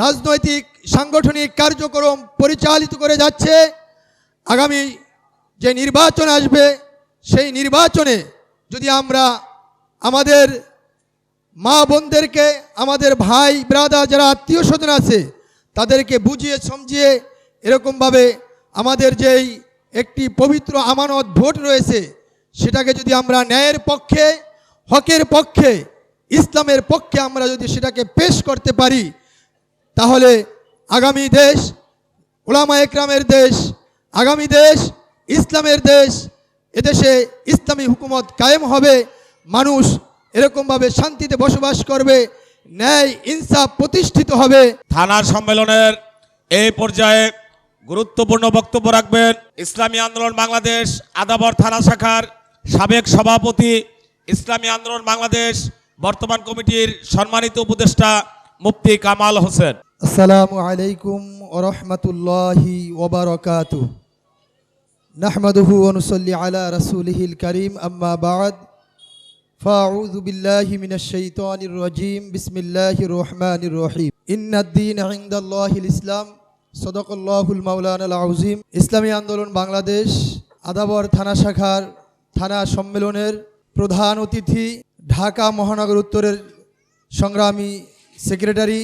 রাজনৈতিক, সাংগঠনিক কার্যক্রম পরিচালিত করে যাচ্ছে। আগামী যে নির্বাচন আসবে, সেই নির্বাচনে যদি আমরা আমাদের মা বোনদেরকে, আমাদের ভাই ব্রাদা যারা আত্মীয় স্বজন আছে, তাদেরকে বুঝিয়ে সমঝিয়ে এরকমভাবে আমাদের যেই একটি পবিত্র আমানত ভোট রয়েছে, সেটাকে যদি আমরা ন্যায়ের পক্ষে, হকের পক্ষে, ইসলামের পক্ষে আমরা যদি সেটাকে পেশ করতে পারি তাহলে আগামী দেশ, ওলামা একরামের দেশ, আগামী দেশ, ইসলামের দেশ, এদেশে ইসলামী হুকুমত কায়েম হবে, মানুষ এরকমভাবে শান্তিতে বসবাস করবে, ন্যায়, ইনসাফ প্রতিষ্ঠিত হবে। থানার সম্মেলনের এই পর্যায়ে গুরুত্বপূর্ণ বক্তব্য রাখবেন ইসলামী আন্দোলন বাংলাদেশ আদাবর থানা শাখার সাবেক সভাপতি ইসলামী আন্দোলন বাংলাদেশ বর্তমান কমিটির সম্মানিত উপদেষ্টা মুফতি কামাল হোসেন আসসালামু আলাইকুম ওরহমতুল্লাহি ওবরকাতু নাহমাদুহু অনুসল্লি আলা রসুলহিল করিম আম্মা বাদ فأعوذ بالله من الشيطان الرجيم بسم الله الرحمن الرحيم إن الدين عند الله الإسلام صدق الله المولانا العظيم ইসলামী আন্দোলন বাংলাদেশ আদাবর থানা শাখার থানা সম্মেলনের প্রধান অতিথি ঢাকা মহানগর উত্তরের সংগ্রামী সেক্রেটারি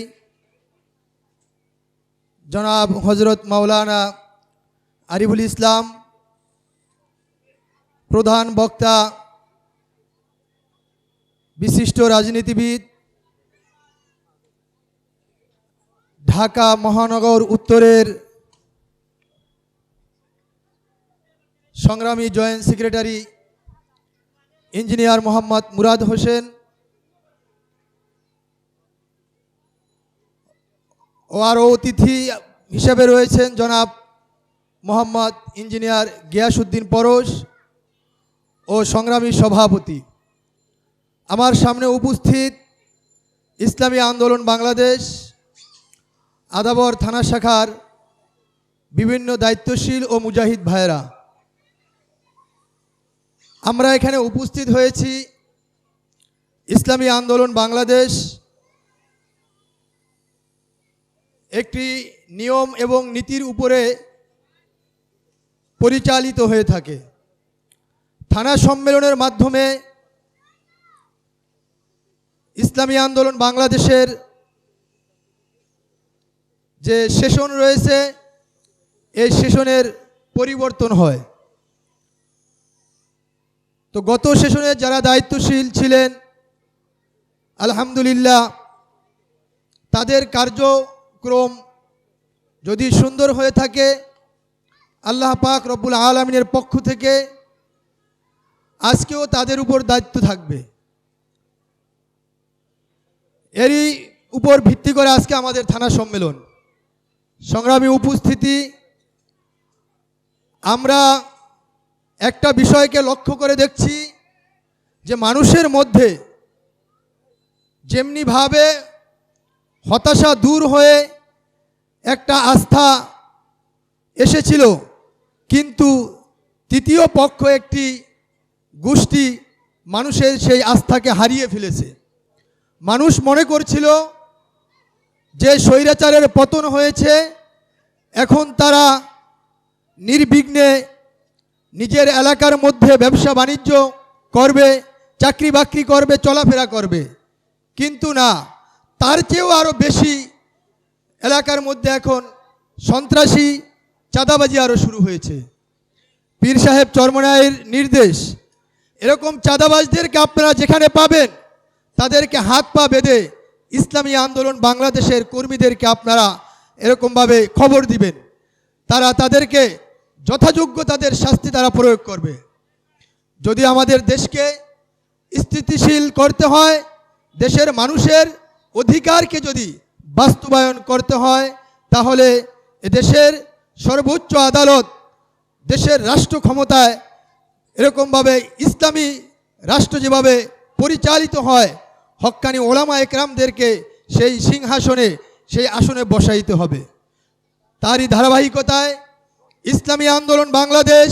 জনাব হজরত মাওলানা আরিফুল ইসলাম, প্রধান বক্তা, বিশিষ্ট রাজনীতিবিদ, ঢাকা মহানগর উত্তরের সংগ্রামী joint secretary engineer Mohammad Murad Hossain ও আরও অতিথি হিসেবে রয়েছেন জনাব মোহাম্মদ ইঞ্জিনিয়ার গিয়াসুদ্দিন পরশ ও সংগ্রামী সভাপতি। আমার সামনে উপস্থিত ইসলামী আন্দোলন বাংলাদেশ, আদাবর থানা শাখার বিভিন্ন দায়িত্বশীল ও মুজাহিদ ভাইয়েরা। আমরা এখানে উপস্থিত হয়েছি ইসলামী আন্দোলন বাংলাদেশ একটি নিয়ম এবং নীতির উপরে পরিচালিত হয়ে থাকে। থানা সম্মেলনের মাধ্যমে ইসলামী আন্দোলন বাংলাদেশের যে সেশন রয়েছে, এই সেশনের পরিবর্তন হয়। তো গত সেশনে যারা দায়িত্বশীল ছিলেন, আলহামদুলিল্লাহ, তাদের কার্যক্রম যদি সুন্দর হয়ে থাকে, আল্লাহ পাক রব্বুল আলমিনের পক্ষ থেকে আজকেও তাদের উপর দায়িত্ব থাকবে। এরই উপর ভিত্তি করে আজকে আমাদের থানা সম্মেলন। সংগ্রামী উপস্থিতি, আমরা একটা বিষয়কে লক্ষ্য করে দেখছি যে মানুষের মধ্যে যেমনিভাবে হতাশা দূর হয়ে একটা আস্থা এসেছিল। কিন্তু তৃতীয় পক্ষ একটি গোষ্ঠী মানুষের সেই আস্থাকে হারিয়ে ফেলেছে। মানুষ মনে করছিল যে স্বৈরাচারের পতন হয়েছে, এখন তারা নির্বিঘ্নে নিজের এলাকার মধ্যে ব্যবসা বাণিজ্য করবে, চাকরি বাকরি করবে, চলাফেরা করবে। কিন্তু না তার চেয়েও আরও বেশি এলাকার মধ্যে এখন সন্ত্রাসী চাঁদাবাজি আরও শুরু হয়েছে। পীর সাহেব চরমনায়ের নির্দেশ, এরকম চাঁদাবাজদেরকে আপনারা যেখানে পাবেন, তাদেরকে হাত পা বেঁধে ইসলামী আন্দোলন বাংলাদেশের কর্মীদেরকে আপনারা এরকমভাবে খবর দিবেন। তারা তাদেরকে যথাযোগ্য তাদের শাস্তি তারা প্রয়োগ করবে। যদি আমাদের দেশকে স্থিতিশীল করতে হয়, দেশের মানুষের অধিকারকে যদি বাস্তবায়ন করতে হয়, তাহলে দেশের সর্বোচ্চ আদালত দেশের রাষ্ট্র ক্ষমতায় এরকমভাবে ইসলামী রাষ্ট্র যেভাবে পরিচালিত হয়, হক্কানি ওলামা একরামদেরকে সেই সিংহাসনে, সেই আসনে বসাইতে হবে। তারই ধারাবাহিকতায় ইসলামী আন্দোলন বাংলাদেশ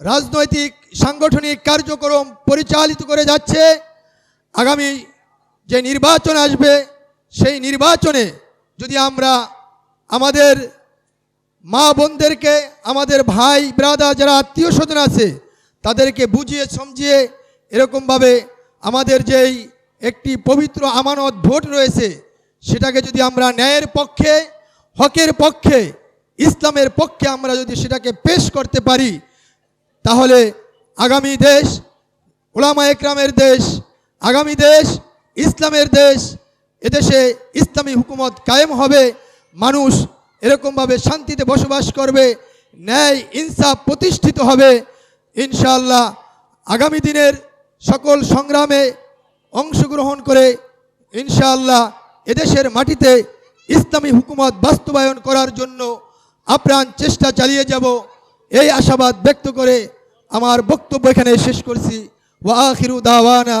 রাজনৈতিক, সাংগঠনিক কার্যক্রম পরিচালিত করে যাচ্ছে। আগামী যে নির্বাচন আসবে, সেই নির্বাচনে যদি আমরা আমাদের মা বোনদেরকে, আমাদের ভাই ব্রাদা যারা আত্মীয় স্বজন আছে, তাদেরকে বুঝিয়ে সমঝিয়ে এরকমভাবে আমাদের যেই একটি পবিত্র আমানত ভোট রয়েছে, সেটাকে যদি আমরা ন্যায়ের পক্ষে, হকের পক্ষে, ইসলামের পক্ষে আমরা যদি সেটাকে পেশ করতে পারি, তাহলে আগামী দেশ, ওলামা একরামের দেশ, আগামী দেশ ইসলামের দেশ, এদেশে ইসলামী হুকুমত কায়েম হবে। মানুষ এরকমভাবে শান্তিতে বসবাস করবে, ন্যায়, ইনসাফ প্রতিষ্ঠিত হবে। ইনশাআল্লাহ আগামী দিনের সকল সংগ্রামে অংশগ্রহণ করে ইনশাআল্লাহ এদেশের মাটিতে ইসলামী হুকুমত বাস্তবায়ন করার জন্য আপ্রাণ চেষ্টা চালিয়ে যাব। এই আশাবাদ ব্যক্ত করে আমার বক্তব্য এখানে শেষ করছি। ওয়া আখিরু দাওয়ানা।